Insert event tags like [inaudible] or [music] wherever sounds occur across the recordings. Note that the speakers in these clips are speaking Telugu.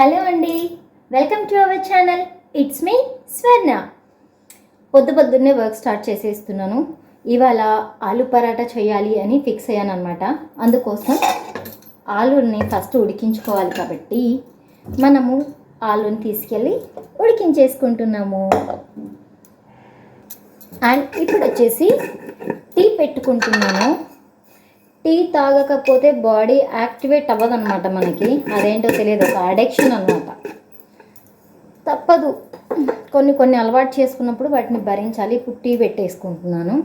హలో అండి. Welcome to our channel. It's మీ స్వర్ణ పొద్దు పొద్దున్నే వర్క్ స్టార్ట్ చేసేస్తున్నాను. ఇవాళ ఆలు పరాటా చేయాలి అని ఫిక్స్ అయ్యాను అనమాట అందుకోసం ఆలుని ఫస్ట్ ఉడికించుకోవాలి కాబట్టి మనము ఆలుని తీసుకెళ్ళి ఉడికించేసుకుంటున్నాము. అండ్ ఇప్పుడు వచ్చేసి టీ పెట్టుకుంటున్నాను. టీ తాగకపోతే బాడీ యాక్టివేట్ అవ్వదన్నమాట మనకి. అదేంటో తెలియదు. ఒక అడిక్షన్ అనమాట తప్పదు. కొన్ని కొన్ని అలవాటు చేసుకున్నప్పుడు వాటిని భరించాలి. ఇప్పుడు టీ పెట్టేసుకుంటున్నాను.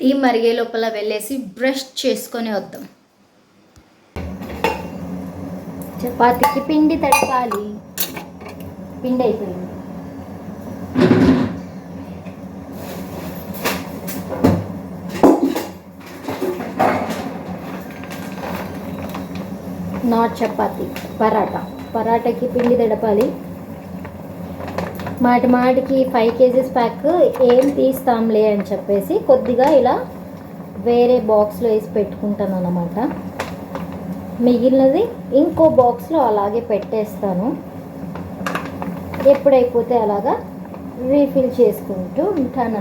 టీ మరిగే లోపల వెళ్ళేసి బ్రష్ చేసుకొని వద్దాం. చపాతీకి పిండి తడపాలి. పిండి అయిపోయింది. నాట్ చపాతి పరాటా. పరాటాకి పిండి తడపాలి. మాటి మాటికి ఫైవ్ కేజీస్ ప్యాక్ ఏం తీస్తాంలే అని చెప్పేసి కొద్దిగా ఇలా వేరే బాక్స్లో వేసి పెట్టుకుంటాను అన్నమాట. మిగిలినది ఇంకో బాక్స్లో అలాగే పెట్టేస్తాను. ఎప్పుడైపోతే అలాగా రీఫిల్ చేసుకుంటూ ఉంటాను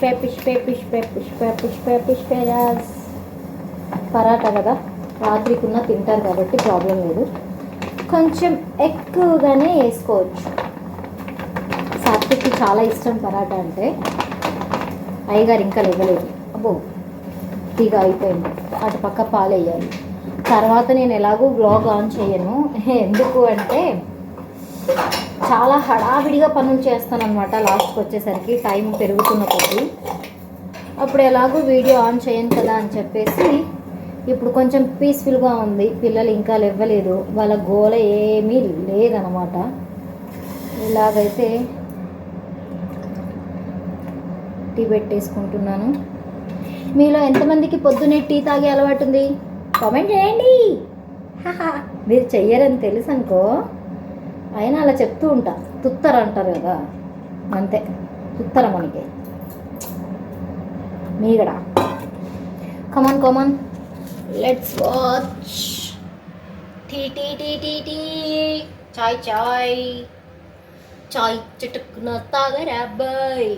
పిష్పే పిష్పే పుష్పే పుష్పే పుష్పే పుష్పే పరాటా కదా? రాత్రికున్న తింటారు కాబట్టి ప్రాబ్లం లేదు. కొంచెం ఎక్కువగానే వేసుకోవచ్చు. సాత్విక్కి చాలా ఇష్టం పరాటా అంటే. అయ్యగారు ఇంకా లేవలేదు. అబ్బో తీగ అయిపోయింది. అటు పక్క పాలు వేయాలి తర్వాత నేను ఎలాగో బ్లాగ్ ఆన్ చేయను. [laughs] ఎందుకు అంటే చాలా హడావిడిగా పనులు చేస్తాను అనమాట లాస్ట్కి వచ్చేసరికి. టైం పెరుగుతున్న కొద్దీ. అప్పుడు ఎలాగో వీడియో ఆన్ చేయను కదా అని చెప్పేసి ఇప్పుడు కొంచెం పీస్ఫుల్గా ఉంది. పిల్లలు ఇంకా లేవ్వలేదు. వాళ్ళ గోల ఏమీ లేదనమాట ఇలాగైతే టీ పెట్టేసుకుంటున్నాను. మీలో ఎంతమందికి పొద్దున్నే టీ తాగే అలవాటు ఉంది? కామెంట్ చేయండి. [laughs] మీరు చెయ్యరని తెలుసు అనుకో అయినా అలా చెప్తూ ఉంటా. తుత్తర అంటారు కదా. అంతే. తుత్తర మనకి. మీగడ. Come on come on let's watch tea tea tea tea tea. చాయ్ చాయ్. చాయ్ చటుక్కున తాగరా బాయ్.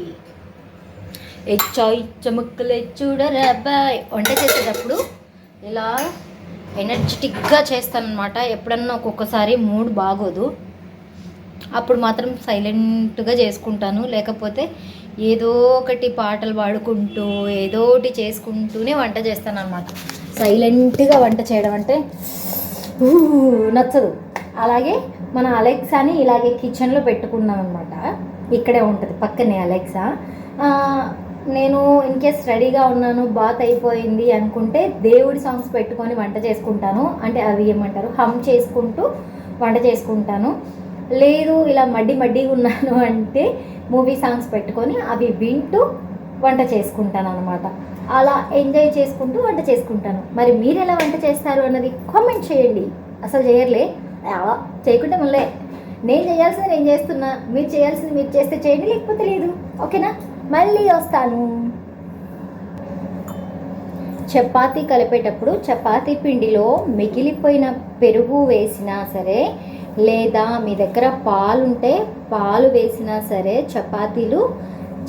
ఏ చాయ్ చమక్కలే చూడరా బాయ్. వంట చేసేటప్పుడు ఇలా ఎనర్జెటిక్గా చేస్తానమాట ఎప్పుడన్నా ఒక్కొక్కసారి మూడ్ బాగోదు. అప్పుడు మాత్రం సైలెంట్గా చేసుకుంటాను. లేకపోతే ఏదో ఒకటి పాటలు పాడుకుంటూ ఏదో ఒకటి చేసుకుంటూనే వంట చేస్తాను అనమాట సైలెంట్గా వంట చేయడం అంటే నచ్చదు. అలాగే మన అలెక్సాని ఇలాగే కిచెన్లో పెట్టుకున్నాం అనమాట ఇక్కడే ఉంటుంది పక్కనే అలెక్సా. నేను ఇన్కేస్ రెడీగా ఉన్నాను బాత్ అయిపోయింది అనుకుంటే దేవుడి సాంగ్స్ పెట్టుకొని వంట చేసుకుంటాను. అంటే అవి ఏమంటారు? హమ్ చేసుకుంటూ వంట చేసుకుంటాను. లేదు ఇలా మడ్డి మడ్డిగా ఉన్నాను అంటే మూవీ సాంగ్స్ పెట్టుకొని అవి వింటూ వంట చేసుకుంటాను అనమాట అలా ఎంజాయ్ చేసుకుంటూ వంట చేసుకుంటాను. మరి మీరు ఎలా వంట చేస్తారు అన్నది కామెంట్ చేయండి. అసలు చేయర్లే. అలా చేయకుంటే మళ్ళీ నేను చేయాల్సింది నేను చేస్తున్నా మీరు చేయాల్సింది మీరు చేస్తే చేయండి లేకపోతే లేదు. ఓకేనా? మళ్ళీ వస్తాను. చపాతీ కలిపేటప్పుడు చపాతీ పిండిలో మిగిలిపోయిన పెరుగు వేసినా సరే లేదా మీ దగ్గర పాలు ఉంటే పాలు వేసినా సరే చపాతీలు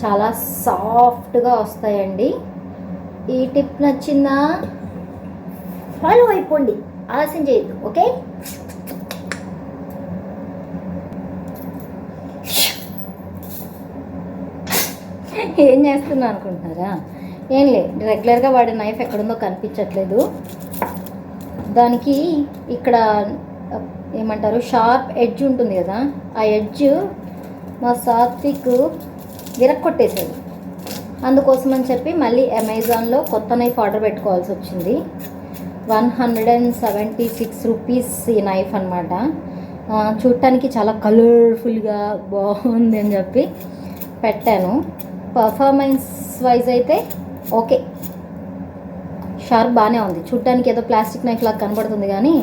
చాలా సాఫ్ట్గా వస్తాయండి. ఈ టిప్ నచ్చిందా? ఫాలో అయిపోండి. ఆలస్యం చేయొద్దు ఓకే? ఏం చేస్తున్నా అనుకుంటున్నారా? ఏం లేదు. రెగ్యులర్గా వాడే నైఫ్ ఎక్కడుందో కనిపించట్లేదు. దానికి ఇక్కడ ఏమంటారు షార్ప్ ఎడ్జ్ ఉంటుంది కదా ఆ ఎడ్జ్ మా సాత్విక్ విరక్కొట్టేశాడు అందుకోసం అని చెప్పి మళ్ళీ అమెజాన్లో కొత్త నైఫ్ ఆర్డర్ పెట్టుకోవాల్సి వచ్చింది. One hundred and seventy six rupees ఈ నైఫ్ అనమాట చూడటానికి చాలా కలర్ఫుల్గా బాగుంది అని చెప్పి పెట్టాను. పర్ఫార్మెన్స్ వైజ్ అయితే ఓకే. షార్ప్ బాగానే ఉంది. చూడ్డానికి ఏదో ప్లాస్టిక్ నైఫ్ లాగా కనబడుతుంది కానీ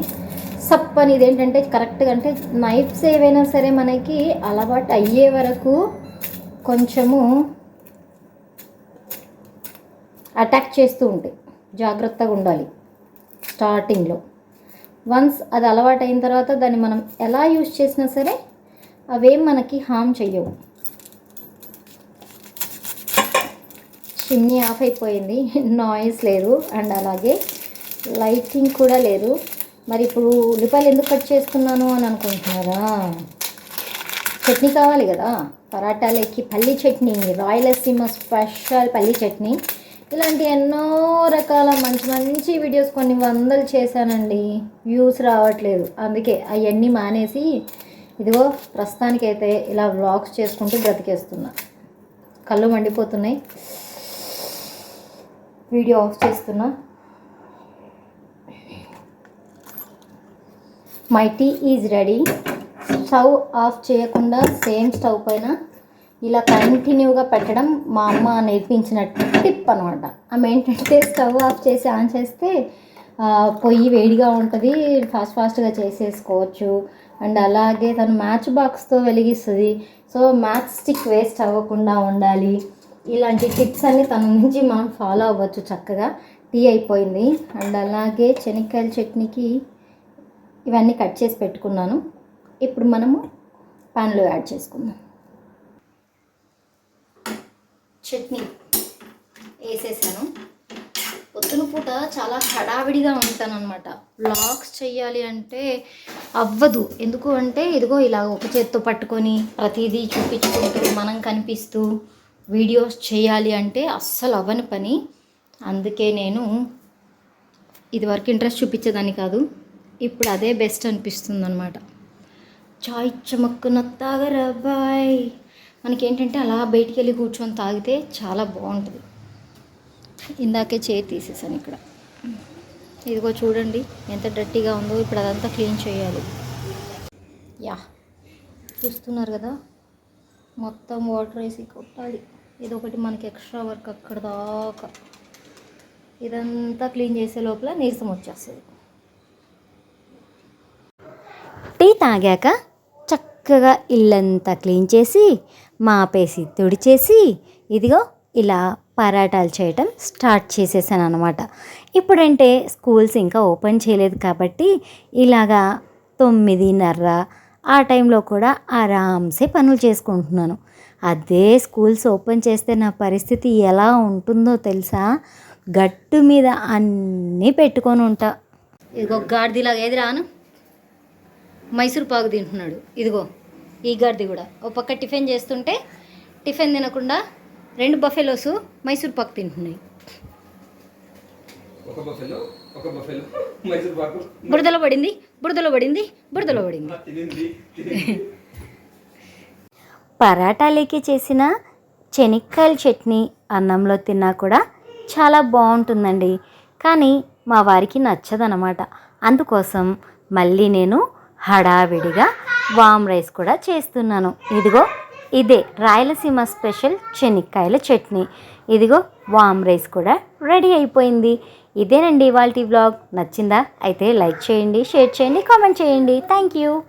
సప్ అని ఇదేంటంటే కరెక్ట్గా అంటే నైఫ్స్ ఏవైనా సరే మనకి అలవాటు అయ్యే వరకు కొంచెము అటాక్ చేస్తూ ఉంటాయి. జాగ్రత్తగా ఉండాలి స్టార్టింగ్లో. వన్స్ అది అలవాటు అయిన తర్వాత దాన్ని మనం ఎలా యూజ్ చేసినా సరే అవేం మనకి హామ్ చెయ్యవు. చిమ్నీ ఆఫ్ అయిపోయింది. నాయిస్ లేదు. అండ్ అలాగే లైటింగ్ కూడా లేదు. మరి ఇప్పుడు ఉల్లిపాయలు ఎందుకు కట్ చేస్తున్నాను అని అనుకుంటున్నారా? చట్నీ కావాలి కదా. పరాటాలకి పల్లి చట్నీ రాయలసీమ స్పెషల్ పల్లి చట్నీ. ఇలాంటి ఎన్నో రకాల మంచి మంచి వీడియోస్ కొన్ని వందలు చేశానండి. వ్యూస్ రావట్లేదు. అందుకే అవన్నీ మానేసి ఇదిగో ప్రస్తుతానికైతే ఇలా వ్లాగ్స్ చేసుకుంటూ బ్రతికేస్తున్నా. కళ్ళు మండిపోతున్నాయి. వీడియో ఆఫ్ చేస్తున్నా. My tea is ready. Stove off చేయకుండా సేమ్ స్టవ్ పైన ఇలా కంటిన్యూగా పెట్టడం మా అమ్మ నేర్పించిన టిప్ అనమాట ఆమె ఏంటంటే స్టవ్ ఆఫ్ చేసి ఆన్ చేస్తే పొయ్యి వేడిగా ఉంటుంది ఫాస్ట్ ఫాస్ట్గా చేసేసుకోవచ్చు. అండ్ అలాగే తను మ్యాచ్ బాక్స్తో వెలిగిస్తుంది. సో మ్యాచ్ స్టిక్ వేస్ట్ అవ్వకుండా ఉండాలి. ఇలాంటి టిప్స్ అన్ని తన నుంచి మనం ఫాలో అవ్వచ్చు చక్కగా. టీ అయిపోయింది. అండ్ అలాగే శనక్కాయల చట్నీకి ఇవన్నీ కట్ చేసి పెట్టుకున్నాను. ఇప్పుడు మనము ప్యాన్లో యాడ్ చేసుకుందాం. చట్నీ వేసేసాను. పొద్దున పూట చాలా హడావిడిగా ఉంటానన్నమాట. వ్లాగ్స్ చేయాలి అంటే అవ్వదు. ఎందుకు అంటే ఇదిగో ఇలా ఒక చేత్తో పట్టుకొని ప్రతిదీ చూపించుకుంటూ మనం కనిపిస్తూ వీడియోస్ చేయాలి అంటే అస్సలు అవ్వని పని. అందుకే నేను ఇదివరకు ఇంట్రెస్ట్ చూపించేదాన్ని కాదు. ఇప్పుడు అదే బెస్ట్ అనిపిస్తుంది అనమాట చాయ్ చమక్కున తాగరబ్బాయ్ మనకేంటంటే అలా బయటికి వెళ్ళి కూర్చొని తాగితే చాలా బాగుంటుంది. ఇందాకే చేయి తీసేసాను ఇక్కడ. ఇదిగో చూడండి ఎంత డర్టీగా ఉందో. ఇప్పుడు అదంతా క్లీన్ చేయాలి. యా. చూస్తున్నారు కదా? మొత్తం వాటర్ వేసి కొట్టాలి. ఇది ఒకటి మనకి ఎక్స్ట్రా వర్క్ అక్కడ దాకా. ఇదంతా క్లీన్ చేసే లోపల నీరసం వచ్చేస్తుంది. టీ తాగాక చక్కగా ఇల్లంతా క్లీన్ చేసి మాపేసి తుడిచేసి ఇదిగో ఇలా పరాటాలు చేయటం స్టార్ట్ చేసేసాను అనమాట ఇప్పుడంటే స్కూల్స్ ఇంకా ఓపెన్ చేయలేదు కాబట్టి ఇలాగా తొమ్మిదిన్నర ఆ టైంలో కూడా ఆరామ్సే పనులు చేసుకుంటున్నాను. అదే స్కూల్స్ ఓపెన్ చేస్తే నా పరిస్థితి ఎలా ఉంటుందో తెలుసా? గట్టు మీద అన్నీ పెట్టుకొని ఉంటా. ఇదిగో గాడిదిలాగా ఏది రాను మైసూర్ పాకు తింటున్నాడు. ఇదిగో ఈ గాడిది కూడా. ఒక పక్క టిఫిన్ చేస్తుంటే టిఫిన్ తినకుండా రెండు బఫెలోస్ మైసూర్ పాకు తింటున్నాయి. ఒక బఫెలో ఒక బఫెలో మైసూర్ పాకు. బురదలో పడింది బురదలో పడింది బురదలో పడింది. పరాటాలేకి చేసిన చెనిక్కాయల చట్నీ అన్నంలో తిన్నా కూడా చాలా బాగుంటుందండి. కానీ మా వారికి నచ్చదనమాట అందుకోసం మళ్ళీ నేను హడావిడిగా వామ్ రైస్ కూడా చేస్తున్నాను. ఇదిగో ఇదే రాయలసీమ స్పెషల్ చెనిక్కాయల చట్నీ. ఇదిగో వామ్ రైస్ కూడా రెడీ అయిపోయింది. ఇదేనండి ఇవాళ వ్లాగ్. నచ్చిందా? అయితే లైక్ చేయండి షేర్ చేయండి కామెంట్ చేయండి. Thank you.